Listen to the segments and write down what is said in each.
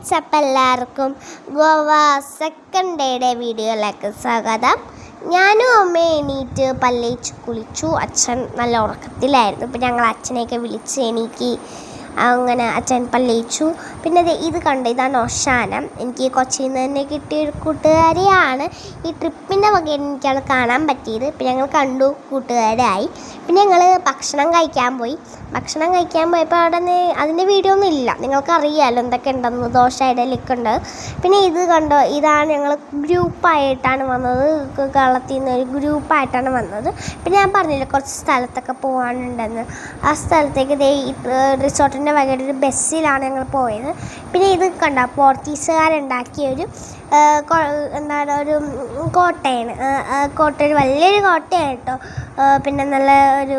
Friends അപ്പം എല്ലാവർക്കും Goa second ഡേയുടെ വീഡിയോയിലേക്ക് സ്വാഗതം. ഞാനും അമ്മയും എണീറ്റ് പല്ലേച്ച് കുളിച്ചു. അച്ഛൻ നല്ല ഉറക്കത്തിലായിരുന്നു. ഇപ്പം ഞങ്ങൾ അച്ഛനെയൊക്കെ വിളിച്ച് എനിക്ക് അങ്ങനെ അച്ഛൻ പള്ളിയിച്ചു. പിന്നെ ദേ ഇത് കണ്ട്? ഇതാണ് ഒഷാനം എനിക്ക് കൊച്ചിയിൽ നിന്ന് തന്നെ കിട്ടിയ ഒരു കൂട്ടുകാരിയാണ്. ഈ ട്രിപ്പിന്റെ വക എനിക്കത് കാണാൻ പറ്റിയത്. പിന്നെ ഞങ്ങൾ കണ്ടു കൂട്ടുകാരായി. പിന്നെ ഞങ്ങൾ ഭക്ഷണം കഴിക്കാൻ പോയി. ഭക്ഷണം കഴിക്കാൻ പോയപ്പോൾ അവിടെ അതിന്റെ വീഡിയോ ഒന്നും ഇല്ല. നിങ്ങൾക്കറിയാമല്ലോ എന്തൊക്കെ ഉണ്ടെന്ന്. ദോശ ഉണ്ട്. പിന്നെ ഇത് കണ്ടോ? ഇതാണ് ഞങ്ങൾ ഗ്രൂപ്പായിട്ടാണ് വന്നത്. കളത്തിൽ നിന്ന് ഒരു ഗ്രൂപ്പായിട്ടാണ് വന്നത്. പിന്നെ ഞാൻ പറഞ്ഞില്ല കുറച്ച് സ്ഥലത്തൊക്കെ പോകാനുണ്ടെന്ന്. ആ സ്ഥലത്തേക്ക് ദേ ഈ റിസോർട്ടിന്റെ വൈകിട്ട് ഒരു ബസ്സിലാണ് ഞങ്ങൾ പോയത്. പിന്നെ ഇത് കണ്ടോ? പോർച്ചുഗീസുകാരുണ്ടാക്കിയ ഒരു എന്താണ് ഒരു കോട്ടയാണ്. കോട്ട ഒരു വലിയൊരു കോട്ടയാണ് കേട്ടോ. പിന്നെ നല്ല ഒരു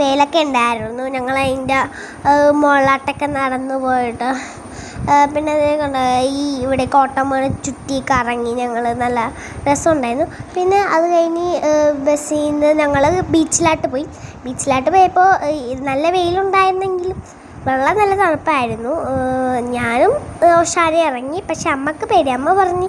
വെയിലൊക്കെ ഉണ്ടായിരുന്നു. ഞങ്ങൾ അതിന്റെ മുകളിലാട്ടൊക്കെ നടന്നു പോയിട്ട്. പിന്നെ കണ്ട? ഈ ഇവിടെ കോട്ടമ്മ ചുറ്റി കറങ്ങി ഞങ്ങൾ നല്ല രസമുണ്ടായിരുന്നു. പിന്നെ അത് കഴിഞ്ഞ് ബസ്സിൽ നിന്ന് ഞങ്ങൾ ബീച്ചിലായിട്ട് പോയി. ബീച്ചിലായിട്ട് പോയപ്പോൾ നല്ല വെയിലുണ്ടായിരുന്നെങ്കിലും വെള്ളം നല്ല തണുപ്പായിരുന്നു. ഞാനും ഓഷാരി ഇറങ്ങി. പക്ഷെ അമ്മയ്ക്ക് പേടി. അമ്മ പറഞ്ഞ്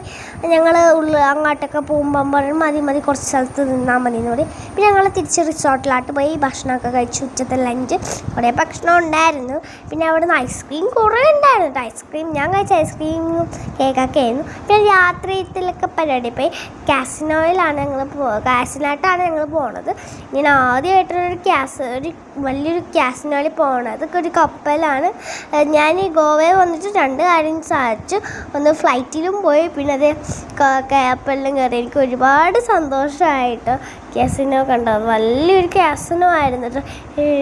ഞങ്ങൾ ഉള്ള അങ്ങോട്ടൊക്കെ പോകുമ്പം പറഞ്ഞു മതി മതി കുറച്ച് സ്ഥലത്ത് നിന്നാൽ മതി എന്ന് പറയും. പിന്നെ ഞങ്ങൾ തിരിച്ച് റിസോർട്ടിലോട്ട് പോയി ഭക്ഷണമൊക്കെ കഴിച്ചു ഉച്ചത്തെ ലഞ്ച് കുറേ ഭക്ഷണം ഉണ്ടായിരുന്നു. പിന്നെ അവിടെ നിന്ന് ഐസ്ക്രീം കുറേ ഉണ്ടായിരുന്നു ഐസ്ക്രീം ഞാൻ കഴിച്ച ഐസ്ക്രീമും കേക്കൊക്കെ ആയിരുന്നു. പിന്നെ രാത്രിയിലൊക്കെ പരിപാടി പോയി. കാസിനോയിലാണ് ഞങ്ങൾ പോ കാസിനായിട്ടാണ് ഞങ്ങൾ പോണത്. ഞാൻ ആദ്യമായിട്ടൊരു ക്യാസ് ഒരു വലിയൊരു ക്യാസിനോയിൽ പോകണത് ഒരു ഒരു കപ്പലാണ്. ഞാൻ ഈ ഗോവയിൽ വന്നിട്ട് രണ്ട് കാര്യം സാധിച്ചു. ഒന്ന് ഫ്ലൈറ്റിലും പോയി പിന്നെ അത് കപ്പലിലും കയറി എനിക്ക് ഒരുപാട് സന്തോഷമായിട്ട് കാസിനോ കണ്ടത് വലിയൊരു കാസിനോ ആയിരുന്നു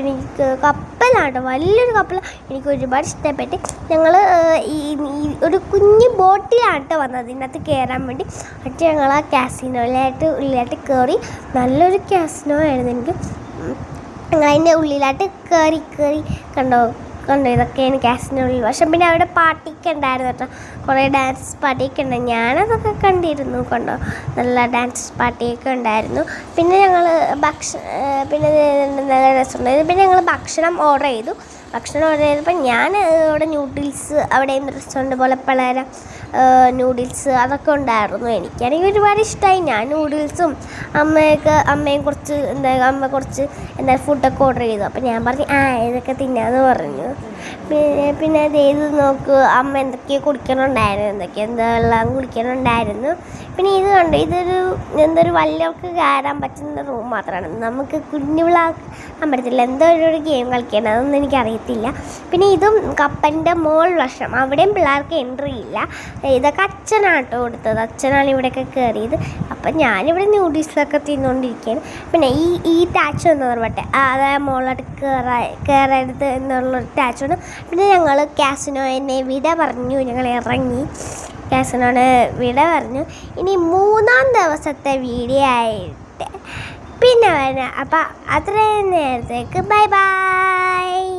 എനിക്ക് കപ്പലാണ് വലിയൊരു കപ്പൽ എനിക്ക് ഒരുപാട് ഇഷ്ടപ്പെട്ട് ഞങ്ങൾ ഈ ഈ ഒരു കുഞ്ഞു ബോട്ടിലാണ് കേട്ടോ വന്നത്. ഇതിനകത്ത് കയറാൻ വേണ്ടി. എന്നിട്ട് ഞങ്ങൾ ആ കാസിനോയിലായിട്ട് ഉള്ളിലായിട്ട് കയറി നല്ലൊരു കാസിനോ ആയിരുന്നു എനിക്ക്. ഞങ്ങൾ അതിന്റെ ഉള്ളിലായിട്ട് കയറി കയറി കണ്ടോ? കണ്ടോ? ഇതൊക്കെയാണ് ക്യാസിനുള്ളിൽ പക്ഷെ പിന്നെ അവിടെ പാർട്ടിയൊക്കെ ഉണ്ടായിരുന്നു കേട്ടോ. കുറേ ഡാൻസ് പാർട്ടിയൊക്കെ ഉണ്ട്. ഞാനതൊക്കെ കണ്ടിരുന്നു കൊണ്ടോ? നല്ല ഡാൻസ് പാർട്ടിയൊക്കെ ഉണ്ടായിരുന്നു. പിന്നെ ഞങ്ങൾ ഭക്ഷ പിന്നെ നല്ല രസമുണ്ടായിരുന്നു പിന്നെ ഞങ്ങൾ ഭക്ഷണം ഓർഡർ ചെയ്തു. ഭക്ഷണം ഓർഡർ ചെയ്തപ്പോൾ ഞാൻ അവിടെ ന്യൂഡിൽസ് അവിടെ റെസ്റ്റോറന്റ് പോലെ പലതരം നൂഡിൽസ് അതൊക്കെ ഉണ്ടായിരുന്നു. എനിക്കാണെങ്കിൽ ഒരുപാട് ഇഷ്ടമായി ഞാൻ നൂഡിൽസും അമ്മയൊക്കെ അമ്മയും കുറച്ച് എന്താ അമ്മ കുറച്ച് എന്താ ഫുഡൊക്കെ ഓർഡർ ചെയ്തു. അപ്പോൾ ഞാൻ പറഞ്ഞു ആ ഇതൊക്കെ തിന്നാന്ന് പറഞ്ഞു. പിന്നെ അത് ചെയ്ത് നോക്ക് അമ്മ എന്തൊക്കെയോ കുടിക്കണുണ്ടായിരുന്നു എന്തൊക്കെ എന്താ വെള്ളം കുടിക്കണുണ്ടായിരുന്നു. പിന്നെ ഇത് കണ്ടു ഇതൊരു എന്തൊരു വലിയവർക്ക് കയറാൻ പറ്റുന്ന റൂം മാത്രമാണ് നമുക്ക് കുഞ്ഞു പിള്ളേർക്കാൻ പറ്റത്തില്ല. എന്തോ ഒരു ഗെയിം കളിക്കണം അതൊന്നും എനിക്കറിയത്തില്ല. പിന്നെ ഇതും കപ്പന്റെ മോൾ വശം. അവിടെയും പിള്ളേർക്ക് എൻട്രി ഇല്ല. ഇതൊക്കെ അച്ഛനാട്ടോ കൊടുത്തത്. അച്ഛനാണ് ഇവിടെയൊക്കെ കയറിയത് അപ്പം ഞാനിവിടെ ന്യൂഡിൽസൊക്കെ തിന്നുകൊണ്ടിരിക്കുകയാണ് പിന്നെ ഈ ഈ ടാച്ച് എന്ന് പറഞ്ഞിട്ട് അതായത് മുകളിലോട്ട് കയറാ കയറരുത് എന്നുള്ളൊരു ഉണ്ട് പിന്നെ ഞങ്ങൾ ക്യാസിനോ എന്നെ വിട പറഞ്ഞു. ഞങ്ങൾ ഇറങ്ങി. കാസിനോട് വിട പറഞ്ഞു. ഇനി മൂന്നാം ദിവസത്തെ വീഡിയോ ആയിട്ട്. പിന്നെ വരാം. അപ്പം അത്രയും നേരത്തേക്ക്. Bye bye